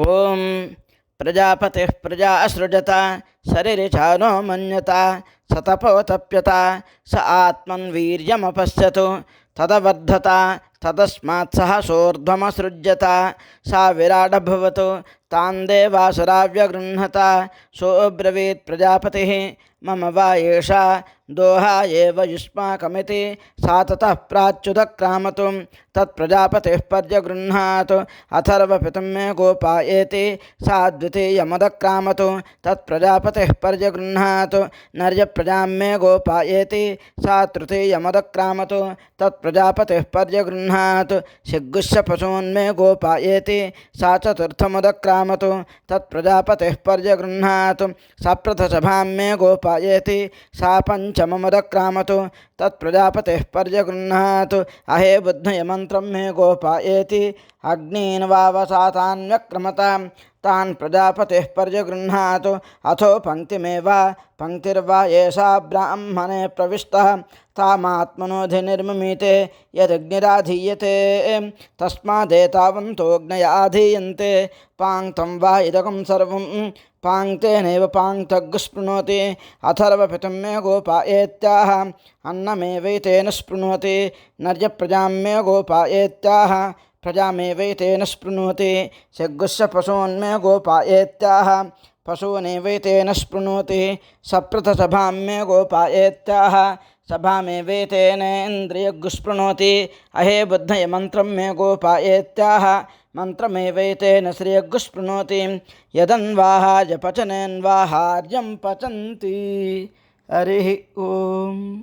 ॐ प्रजापतिः प्रजा असृजत शरीरचानो मन्यत स तपोतप्यत स आत्मन्वीर्यमपश्यतु तदवर्धत ततस्मात् सः सोर्ध्वमसृज्यत सा विराडभवतु। तां देवासुराव्यगृह्णत। सोऽब्रवीत् प्रजापतिः। मम वा एषा। दोहा एव युष्माकमिति। सा ततः प्राच्युतक्रामतु तत्प्रजापतिः पर्यगृह्णातु। अथर्वपितुं मे गोपायेति। सा द्वितीयमदक्रामतु। तत्प्रजापतिः पर्यगृह्णातु। नर्यप्रजां मे गोपायेति। सा तृतीयमदक्रामतु। तत्प्रजापतिः पर्यगृह्णातु। शिग्गुश्य पशून्मे गोपायेति। सा चतुर्थमुदक्रामतु। तत्प्रजापतिः पर्यगृह्णात् सप्रथसभां मे गोपायेति। सा पञ्चममुदक्रामतु। तत्प्रजापतिः पर्यगृह्णात् अहे बुद्धयमन्त्रं मे गोपायेति। अग्नीन् वावसातान्यक्रमतां तान् प्रजापतिः पर्यगृह्णातु। अथो पङ्क्तिमेव, पङ्क्तिर्वा एषा ब्राह्मणे प्रविष्टः। तामात्मनोधिनिर्ममीते यदग्निराधीयते। तस्मादेतावन्तोऽग्नय आधीयन्ते पाङ्क्तं वा इदकं सर्वं, पाङ्क्तेनैव पाङ्क्तग्स्पृणोति अथर्वपितुं मे गोपायेत्याह अन्नमेवैतेन स्पृणोति। नर्यप्रजां मे गोपायेत्याह प्रजामेवैतेन स्पृणोति शग्गुस्य पशून्मे गोपायेत्याह। पशूनेवैतेन स्पृणोति सप्रथसभां मे गोपायेत्याह सभामेवैतेनेन्द्रियगुस्पृणोति अहे बुद्धय मन्त्रं मे गोपायेत्याह। मन्त्रमेवैतेन श्रियगुस्पृणोति यदन्वाहाय पचनेन्वाहार्यं पचन्ति। हरिः ओम्